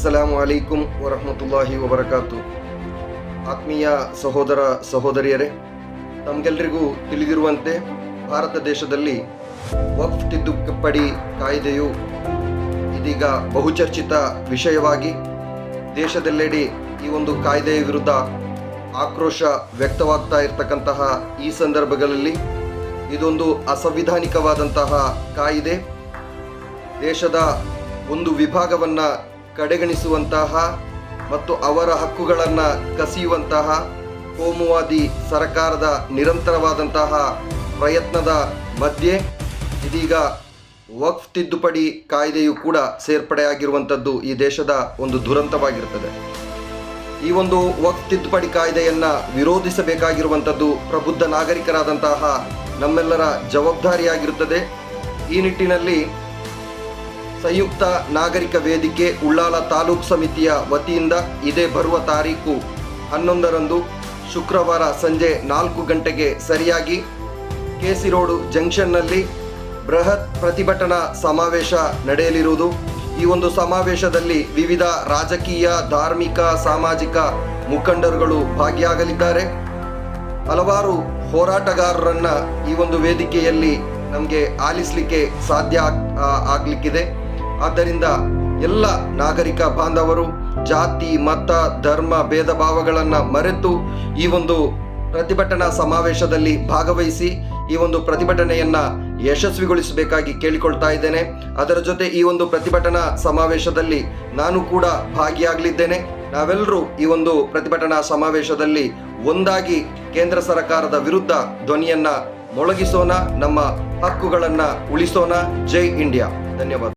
ಅಸ್ಸಲಾಮು ಅಲೈಕುಂ ವರಹಮತುಲ್ಲಾಹಿ ವಬರಕಾತು ಆತ್ಮೀಯ ಸಹೋದರ ಸಹೋದರಿಯರೇ ತಮಗೆಲ್ಲರಿಗೂ ತಿಳಿದಿರುವಂತೆ ಭಾರತ ದೇಶದಲ್ಲಿ ವಕ್ಫ್ ತಿದ್ದುಪಡಿ ಕಾಯ್ದೆಯು ಇದೀಗ ಬಹುಚರ್ಚಿತ ವಿಷಯವಾಗಿ ದೇಶದೆಲ್ಲೆಡೆ ಈ ಒಂದು ಕಾಯ್ದೆಯ ವಿರುದ್ಧ ಆಕ್ರೋಶ ವ್ಯಕ್ತವಾಗ್ತಾ ಇರತಕ್ಕಂತಹ ಈ ಸಂದರ್ಭಗಳಲ್ಲಿ ಇದೊಂದು ಅಸಂವಿಧಾನಿಕವಾದಂತಹ ಕಾಯಿದೆ. ದೇಶದ ಒಂದು ವಿಭಾಗವನ್ನು ಕಡೆಗಣಿಸುವಂತಹ ಮತ್ತು ಅವರ ಹಕ್ಕುಗಳನ್ನು ಕಸಿಯುವಂತಹ ಕೋಮುವಾದಿ ಸರ್ಕಾರದ ನಿರಂತರವಾದಂತಹ ಪ್ರಯತ್ನದ ಮಧ್ಯೆ ಇದೀಗ ವಕ್ಫ್ ತಿದ್ದುಪಡಿ ಕಾಯ್ದೆಯು ಕೂಡ ಸೇರ್ಪಡೆಯಾಗಿರುವಂಥದ್ದು ಈ ದೇಶದ ಒಂದು ದುರಂತವಾಗಿರುತ್ತದೆ ಈ ಒಂದು ವಕ್ಫ್ ತಿದ್ದುಪಡಿ ಕಾಯ್ದೆಯನ್ನು ವಿರೋಧಿಸಬೇಕಾಗಿರುವಂಥದ್ದು ಪ್ರಬುದ್ಧ ನಾಗರಿಕರಾದಂತಹ ನಮ್ಮೆಲ್ಲರ ಜವಾಬ್ದಾರಿಯಾಗಿರುತ್ತದೆ. ಈ ನಿಟ್ಟಿನಲ್ಲಿ ಸಂಯುಕ್ತ ನಾಗರಿಕ ವೇದಿಕೆ ಉಳ್ಳಾಲ ತಾಲೂಕು ಸಮಿತಿಯ ವತಿಯಿಂದ ಇದೇ ಬರುವ ತಾರೀಕು ಹನ್ನೊಂದರಂದು ಶುಕ್ರವಾರ ಸಂಜೆ ನಾಲ್ಕು ಗಂಟೆಗೆ ಸರಿಯಾಗಿ ಕೆಸಿ ರೋಡು ಜಂಕ್ಷನ್ನಲ್ಲಿ ಬೃಹತ್ ಪ್ರತಿಭಟನಾ ಸಮಾವೇಶ ನಡೆಯಲಿರುವುದು. ಈ ಒಂದು ಸಮಾವೇಶದಲ್ಲಿ ವಿವಿಧ ರಾಜಕೀಯ, ಧಾರ್ಮಿಕ, ಸಾಮಾಜಿಕ ಮುಖಂಡರುಗಳು ಭಾಗಿಯಾಗಲಿದ್ದಾರೆ. ಹಲವಾರು ಹೋರಾಟಗಾರರನ್ನು ಈ ಒಂದು ವೇದಿಕೆಯಲ್ಲಿ ನಮಗೆ ಆಲಿಸಲಿಕ್ಕೆ ಸಾಧ್ಯ ಆಗ್- ಆಗಲಿಕ್ಕಿದೆ ಆಗ್ಲಿಕ್ಕಿದೆ. ಆದ್ದರಿಂದ ಎಲ್ಲ ನಾಗರಿಕ ಬಾಂಧವರು, ಜಾತಿ, ಮತ, ಧರ್ಮ, ಭೇದ ಭಾವಗಳನ್ನು ಮರೆತು ಈ ಒಂದು ಪ್ರತಿಭಟನಾ ಸಮಾವೇಶದಲ್ಲಿ ಭಾಗವಹಿಸಿ ಈ ಒಂದು ಪ್ರತಿಭಟನೆಯನ್ನ ಯಶಸ್ವಿಗೊಳಿಸಬೇಕಾಗಿ ಕೇಳಿಕೊಳ್ತಾ ಇದ್ದೇನೆ. ಅದರ ಜೊತೆ ಈ ಒಂದು ಪ್ರತಿಭಟನಾ ಸಮಾವೇಶದಲ್ಲಿ ನಾನು ಕೂಡ ಭಾಗಿಯಾಗಲಿದ್ದೇನೆ. ನಾವೆಲ್ಲರೂ ಈ ಒಂದು ಪ್ರತಿಭಟನಾ ಸಮಾವೇಶದಲ್ಲಿ ಒಂದಾಗಿ ಕೇಂದ್ರ ಸರ್ಕಾರದ ವಿರುದ್ಧ ಧ್ವನಿಯನ್ನ ಮೊಳಗಿಸೋಣ, ನಮ್ಮ ಹಕ್ಕುಗಳನ್ನ ಉಳಿಸೋಣ. ಜೈ ಇಂಡಿಯಾ. ಧನ್ಯವಾದ.